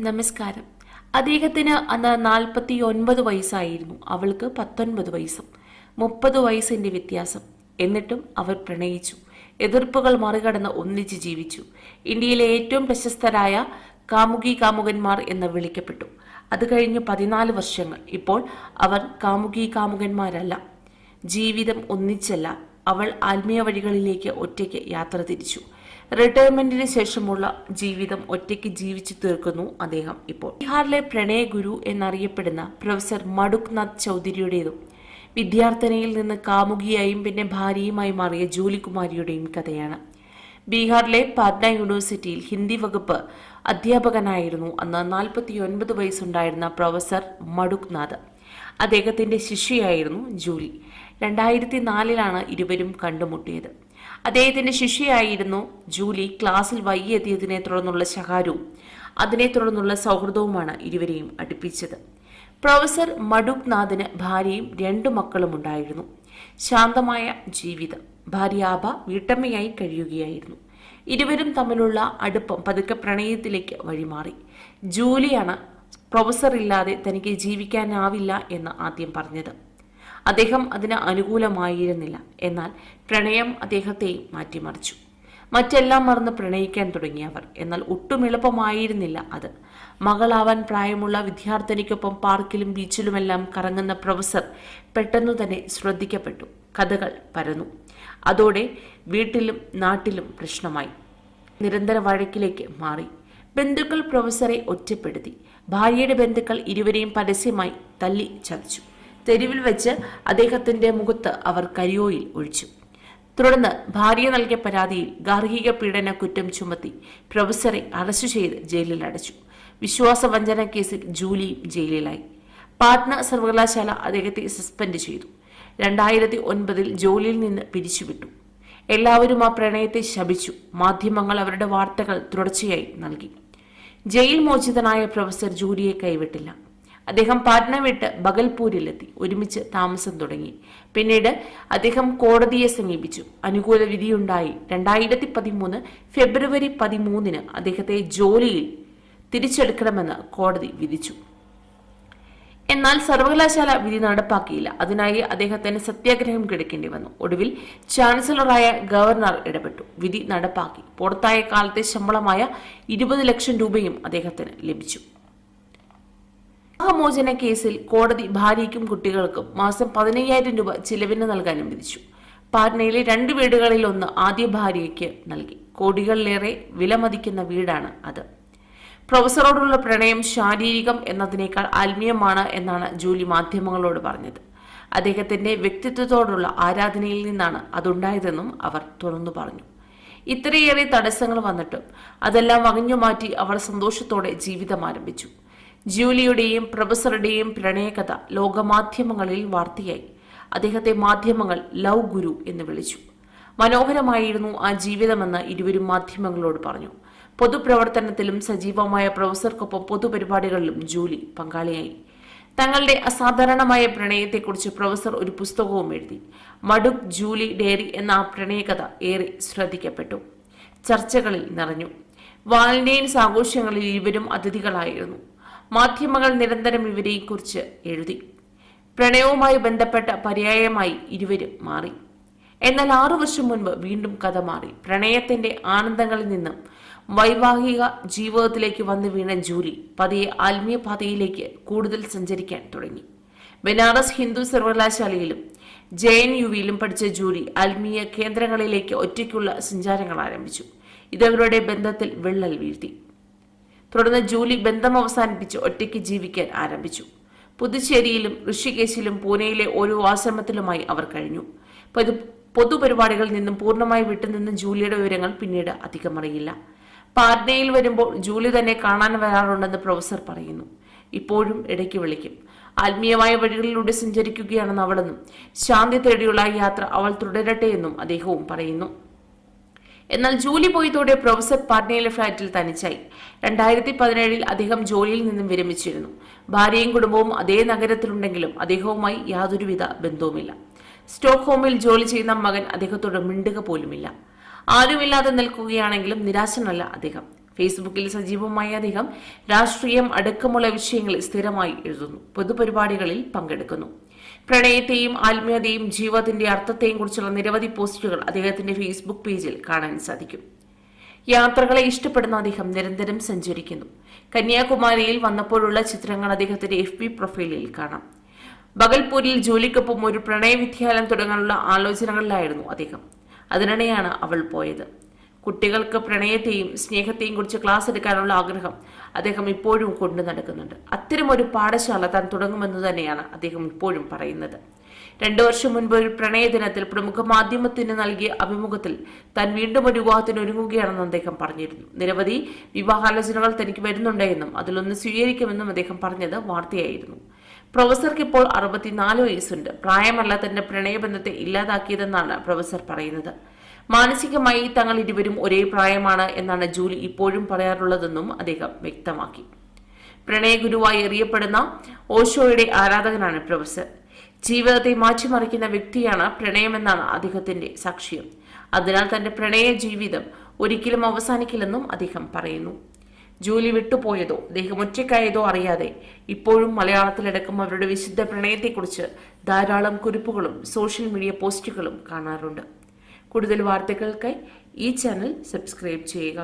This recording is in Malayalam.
നമസ്കാരം. അദ്ദേഹത്തിന് അന്ന് നാൽപ്പത്തി ഒൻപത് വയസ്സായിരുന്നു. അവൾക്ക് പത്തൊൻപത് വയസ്സും. മുപ്പത് വയസ്സിന്റെ വ്യത്യാസം. എന്നിട്ടും അവർ പ്രണയിച്ചു. എതിർപ്പുകൾ മറികടന്ന് ഒന്നിച്ച് ജീവിച്ചു. ഇന്ത്യയിലെ ഏറ്റവും പ്രശസ്തരായ കാമുകി കാമുകന്മാർ എന്ന് വിളിക്കപ്പെട്ടു. അത് കഴിഞ്ഞ് പതിനാല് വർഷങ്ങൾ. ഇപ്പോൾ അവർ കാമുകി കാമുകന്മാരല്ല. ജീവിതം ഒന്നിച്ചല്ല. അവൾ ആത്മീയ വഴികളിലേക്ക് ഒറ്റയ്ക്ക് യാത്ര തിരിച്ചു. റിട്ടയർമെന്റിന് ശേഷമുള്ള ജീവിതം ഒറ്റയ്ക്ക് ജീവിച്ചു തീർക്കുന്നു അദ്ദേഹം ഇപ്പോൾ. ബീഹാറിലെ പ്രണയ ഗുരു എന്നറിയപ്പെടുന്ന പ്രൊഫസർ മടുക്നാഥ് ചൗധരിയുടേതും വിദ്യാർത്ഥിനിയിൽ നിന്ന് കാമുകിയായും പിന്നെ ഭാര്യയുമായി മാറിയ ജൂലികുമാരിയുടെയും കഥയാണ്. ബീഹാറിലെ പാറ്റ്ന യൂണിവേഴ്സിറ്റിയിൽ ഹിന്ദി വകുപ്പ് അധ്യാപകനായിരുന്നു അന്ന് നാൽപ്പത്തിയൊൻപത് വയസ്സുണ്ടായിരുന്ന പ്രൊഫസർ മടുക്നാഥ്. അദ്ദേഹത്തിന്റെ ശിഷ്യയായിരുന്നു ജൂലി. രണ്ടായിരത്തി നാലിലാണ് ഇരുവരും കണ്ടുമുട്ടിയത്. അദ്ദേഹത്തിന്റെ ശിഷ്യയായിരുന്നു ജൂലി. ക്ലാസ്സിൽ വൈകിയെത്തിയതിനെ തുടർന്നുള്ള ശകാരവും അതിനെ തുടർന്നുള്ള സൗഹൃദവുമാണ് ഇരുവരെയും അടുപ്പിച്ചത്. പ്രൊഫസർ മടുക്നാഥിന് ഭാര്യയും രണ്ടു മക്കളും ഉണ്ടായിരുന്നു. ശാന്തമായ ജീവിതം. ഭാര്യ ആബ വീട്ടമ്മയായി കഴിയുകയായിരുന്നു. ഇരുവരും തമ്മിലുള്ള അടുപ്പം പതുക്കെ പ്രണയത്തിലേക്ക് വഴിമാറി. ജൂലിയാണ് പ്രൊഫസർ ഇല്ലാതെ തനിക്ക് ജീവിക്കാനാവില്ല എന്ന് ആദ്യം പറഞ്ഞത്. അദ്ദേഹം അതിന് അനുകൂലമായിരുന്നില്ല. എന്നാൽ പ്രണയം അദ്ദേഹത്തെ മാറ്റിമറിച്ചു. മറ്റെല്ലാം മറന്ന് പ്രണയിക്കാൻ തുടങ്ങിയവർ എന്നാൽ ഒട്ടും എളുപ്പമായിരുന്നില്ല അത്. മകളാവാൻ പ്രായമുള്ള വിദ്യാർത്ഥിനിക്കൊപ്പം പാർക്കിലും ബീച്ചിലുമെല്ലാം കറങ്ങുന്ന പ്രൊഫസർ പെട്ടെന്നു തന്നെ ശ്രദ്ധിക്കപ്പെട്ടു. കഥകൾ പരന്നു. അതോടെ വീട്ടിലും നാട്ടിലും പ്രശ്നമായി. നിരന്തര വഴക്കിലേക്ക് മാറി. ബന്ധുക്കൾ പ്രൊഫസറെ ഒറ്റപ്പെടുത്തി. ഭാര്യയുടെ ബന്ധുക്കൾ ഇരുവരെയും പരസ്യമായി തല്ലി ചതച്ചു. തെരുവിൽ വെച്ച് അദ്ദേഹത്തിന്റെ മുഖത്ത് അവർ കരിയോയിൽ ഒഴിച്ചു. തുടർന്ന് ഭാര്യ നൽകിയ പരാതിയിൽ ഗാർഹിക പീഡന കുറ്റം ചുമത്തി പ്രൊഫസറെ അറസ്റ്റ് ചെയ്ത് ജയിലിൽ അടച്ചു. വിശ്വാസവഞ്ചന കേസിൽ ജൂലിയും ജയിലിലായി. പാട്ന സർവകലാശാല അദ്ദേഹത്തെ സസ്പെൻഡ് ചെയ്തു. രണ്ടായിരത്തി ഒൻപതിൽ ജോലിയിൽ നിന്ന് പിരിച്ചുവിട്ടു. എല്ലാവരും ആ പ്രണയത്തെ ശപിച്ചു. മാധ്യമങ്ങൾ അവരുടെ വാർത്തകൾ തുടർച്ചയായി നൽകി. ജയിൽ മോചിതനായ പ്രൊഫസർ ജൂലിയെ കൈവിട്ടില്ല. അദ്ദേഹം പാറ്റ്ന വിട്ട് ബഗൽപൂരിലെത്തി. ഒരുമിച്ച് താമസം തുടങ്ങി. പിന്നീട് അദ്ദേഹം കോടതിയെ സമീപിച്ചു. അനുകൂല വിധിയുണ്ടായി. രണ്ടായിരത്തി പതിമൂന്ന് ഫെബ്രുവരി പതിമൂന്നിന് അദ്ദേഹത്തെ ജോലിയിൽ തിരിച്ചെടുക്കണമെന്ന് കോടതി വിധിച്ചു. എന്നാൽ സർവകലാശാല വിധി നടപ്പാക്കിയില്ല. അതിനായി അദ്ദേഹത്തിന് സത്യാഗ്രഹം കിടക്കേണ്ടി വന്നു. ഒടുവിൽ ചാൻസലറായ ഗവർണർ ഇടപെട്ടു. വിധി നടപ്പാക്കി. പുറത്തായ കാലത്തെ ശമ്പളമായ ഇരുപത് ലക്ഷം രൂപയും അദ്ദേഹത്തിന് ലഭിച്ചു. വിവാഹമോചന കേസിൽ കോടതി ഭാര്യയ്ക്കും കുട്ടികൾക്കും മാസം പതിനയ്യായിരം രൂപ ചിലവിന് നൽകാനും വിധിച്ചു പാറ്റ്നയിലെ രണ്ട് വീടുകളിൽ ഒന്ന് ആദ്യ ഭാര്യയ്ക്ക് നൽകി. കോടികളിലേറെ വിലമതിക്കുന്ന വീടാണ് അത്. പ്രൊഫസറോടുള്ള പ്രണയം ശാരീരികം എന്നതിനേക്കാൾ ആത്മീയമാണ് എന്നാണ് ജൂലി മാധ്യമങ്ങളോട് പറഞ്ഞത്. അദ്ദേഹത്തിന്റെ വ്യക്തിത്വത്തോടുള്ള ആരാധനയിൽ നിന്നാണ് അതുണ്ടായതെന്നും അവർ തുറന്നു പറഞ്ഞു. ഇത്രയേറെ തടസ്സങ്ങൾ വന്നിട്ടും അതെല്ലാം വകഞ്ഞു മാറ്റി അവർ സന്തോഷത്തോടെ ജീവിതം ആരംഭിച്ചു. ജൂലിയുടെയും പ്രൊഫസറുടെയും പ്രണയകഥ ലോകമാധ്യമങ്ങളിൽ വാർത്തയായി. അദ്ദേഹത്തെ മാധ്യമങ്ങൾ ലവ് ഗുരു എന്ന് വിളിച്ചു. മനോഹരമായിരുന്നു ആ ജീവിതമെന്ന് ഇരുവരും മാധ്യമങ്ങളോട് പറഞ്ഞു. പൊതുപ്രവർത്തനത്തിലും സജീവമായ പ്രൊഫസർക്കൊപ്പം പൊതുപരിപാടികളിലും ജൂലി പങ്കാളിയായി. തങ്ങളുടെ അസാധാരണമായ പ്രണയത്തെക്കുറിച്ച് പ്രൊഫസർ ഒരു പുസ്തകവും എഴുതി. മടുക് ജൂലി ഡേറി എന്ന ആ പ്രണയകഥ ഏറെ ശ്രദ്ധിക്കപ്പെട്ടു. ചർച്ചകളിൽ നിറഞ്ഞു. വാലന്റൈൻസ് ആഘോഷങ്ങളിൽ ഇരുവരും അതിഥികളായിരുന്നു. മാധ്യമങ്ങൾ നിരന്തരം ഇവരെക്കുറിച്ച് എഴുതി. പ്രണയവുമായി ബന്ധപ്പെട്ട പര്യായമായി ഇരുവരും മാറി. എന്നാൽ ആറു വർഷം മുൻപ് വീണ്ടും കഥ മാറി. പ്രണയത്തിന്റെ ആനന്ദങ്ങളിൽ നിന്നും വൈവാഹിക ജീവിതത്തിലേക്ക് വന്നു വീണ ജൂലി പതിയെ ആത്മീയ പാതയിലേക്ക് കൂടുതൽ സഞ്ചരിക്കാൻ തുടങ്ങി. ബനാറസ് ഹിന്ദു സർവകലാശാലയിലും ജെ എൻ യുവിയിലും പഠിച്ച ജൂലി ആത്മീയ കേന്ദ്രങ്ങളിലേക്ക് ഒറ്റയ്ക്കുള്ള സഞ്ചാരങ്ങൾ ആരംഭിച്ചു. ഇതവരുടെ ബന്ധത്തിൽ വിള്ളൽ വീഴ്ത്തി. തുടർന്ന് ജൂലി ബന്ധം അവസാനിപ്പിച്ച് ഒറ്റയ്ക്ക് ജീവിക്കാൻ ആരംഭിച്ചു. പുതുച്ചേരിയിലും ഋഷികേശിലും പൂനെയിലെ ഓരോ ആശ്രമത്തിലുമായി അവർ കഴിഞ്ഞു. പൊതു പൊതുപരിപാടികളിൽ നിന്നും പൂർണമായി വിട്ടുനിന്ന ജൂലിയുടെ വിവരങ്ങൾ പിന്നീട് അധികം അറിയില്ല. പാറ്റ്നയിൽ വരുമ്പോൾ ജൂലി തന്നെ കാണാൻ വരാറുണ്ടെന്ന് പ്രൊഫസർ പറയുന്നു. ഇപ്പോഴും ഇടയ്ക്ക് വിളിക്കും. ആത്മീയമായ വഴികളിലൂടെ സഞ്ചരിക്കുകയാണെന്ന് അവളെന്നും ശാന്തി തേടിയുള്ള യാത്ര അവൾ തുടരട്ടെ എന്നും അദ്ദേഹവും പറയുന്നു. എന്നാൽ ജോലി പോയതോടെ പ്രൊഫസർ പാട്നയിലെ ഫ്ളാറ്റിൽ തനിച്ചായി. രണ്ടായിരത്തി പതിനേഴിൽ അദ്ദേഹം ജോലിയിൽ നിന്നും വിരമിച്ചിരുന്നു. ഭാര്യയും കുടുംബവും അതേ നഗരത്തിലുണ്ടെങ്കിലും അദ്ദേഹവുമായി യാതൊരുവിധ ബന്ധവുമില്ല. സ്റ്റോക്ക്ഹോമിൽ ജോലി ചെയ്യുന്ന മകൻ അദ്ദേഹത്തോട് മിണ്ടുക പോലുമില്ല. ആരുമില്ലാതെ നിൽക്കുകയാണെങ്കിലും നിരാശനല്ല അദ്ദേഹം. ഫേസ്ബുക്കിൽ സജീവമായ അദ്ദേഹം രാഷ്ട്രീയം അടക്കമുള്ള വിഷയങ്ങളിൽ സ്ഥിരമായി എഴുതുന്നു. പൊതുപരിപാടികളിൽ പങ്കെടുക്കുന്നു. പ്രണയത്തെയും ആത്മീയതയും ജീവിതത്തിന്റെ അർത്ഥത്തെയും കുറിച്ചുള്ള നിരവധി പോസ്റ്റുകൾ അദ്ദേഹത്തിന്റെ ഫേസ്ബുക്ക് പേജിൽ കാണാൻ സാധിക്കും. യാത്രകളെ ഇഷ്ടപ്പെടുന്ന അദ്ദേഹം നിരന്തരം സഞ്ചരിക്കുന്നു. കന്യാകുമാരിയിൽ വന്നപ്പോഴുള്ള ചിത്രങ്ങൾ അദ്ദേഹത്തിന്റെ എഫ് ബി പ്രൊഫൈലിൽ കാണാം. ബഗൽപൂരിൽ ജോലിക്കൊപ്പം ഒരു പ്രണയ വിദ്യാലയം തുടങ്ങാനുള്ള ആലോചനകളിലായിരുന്നു അദ്ദേഹം. അതിനിടെയാണ് അവൾ പോയത്. കുട്ടികൾക്ക് പ്രണയത്തെയും സ്നേഹത്തെയും കുറിച്ച് ക്ലാസ് എടുക്കാനുള്ള ആഗ്രഹം അദ്ദേഹം ഇപ്പോഴും കൊണ്ടു നടക്കുന്നുണ്ട്. ഒരു പാഠശാല താൻ തുടങ്ങുമെന്ന് തന്നെയാണ് അദ്ദേഹം ഇപ്പോഴും പറയുന്നത്. രണ്ടു വർഷം മുൻപ് ഒരു പ്രണയ ദിനത്തിൽ പ്രമുഖ മാധ്യമത്തിന് നൽകിയ അഭിമുഖത്തിൽ താൻ വീണ്ടും ഒരു വിവാഹത്തിന് ഒരുങ്ങുകയാണെന്ന് അദ്ദേഹം പറഞ്ഞിരുന്നു. നിരവധി വിവാഹാലോചനകൾ തനിക്ക് വരുന്നുണ്ടെന്നും അതിലൊന്ന് സ്വീകരിക്കുമെന്നും അദ്ദേഹം പറഞ്ഞത് വാർത്തയായിരുന്നു. പ്രൊഫസർക്ക് ഇപ്പോൾ അറുപത്തിനാല് വയസ്സുണ്ട്. പ്രായമല്ല തന്റെ പ്രണയബന്ധത്തെ ഇല്ലാതാക്കിയതെന്നാണ് പ്രൊഫസർ പറയുന്നത്. മാനസികമായി തങ്ങൾ ഇരുവരും ഒരേ പ്രായമാണ് എന്നാണ് ജൂലി ഇപ്പോഴും പറയാറുള്ളതെന്നും അദ്ദേഹം വ്യക്തമാക്കി. പ്രണയഗുരുവായി എറിയപ്പെടുന്ന ഓഷോയുടെ ആരാധകനാണ് പ്രൊഫസർ. ജീവിതത്തെ മാറ്റിമറിക്കുന്ന വ്യക്തിയാണ് പ്രണയമെന്നാണ് അദ്ദേഹത്തിന്റെ സാക്ഷ്യം. അതിനാൽ തന്റെ പ്രണയ ജീവിതം ഒരിക്കലും അവസാനിക്കില്ലെന്നും അദ്ദേഹം പറയുന്നു. ജോലി വിട്ടുപോയതോ ദേഹമൊറ്റയ്ക്കായതോ ഒറ്റയ്ക്കായതോ അറിയാതെ ഇപ്പോഴും മലയാളത്തിലടക്കം അവരുടെ വിശുദ്ധ പ്രണയത്തെക്കുറിച്ച് ധാരാളം കുറിപ്പുകളും സോഷ്യൽ മീഡിയ പോസ്റ്റുകളും കാണാറുണ്ട്. കൂടുതൽ വാർത്തകൾക്കായി ഈ ചാനൽ സബ്സ്ക്രൈബ് ചെയ്യുക.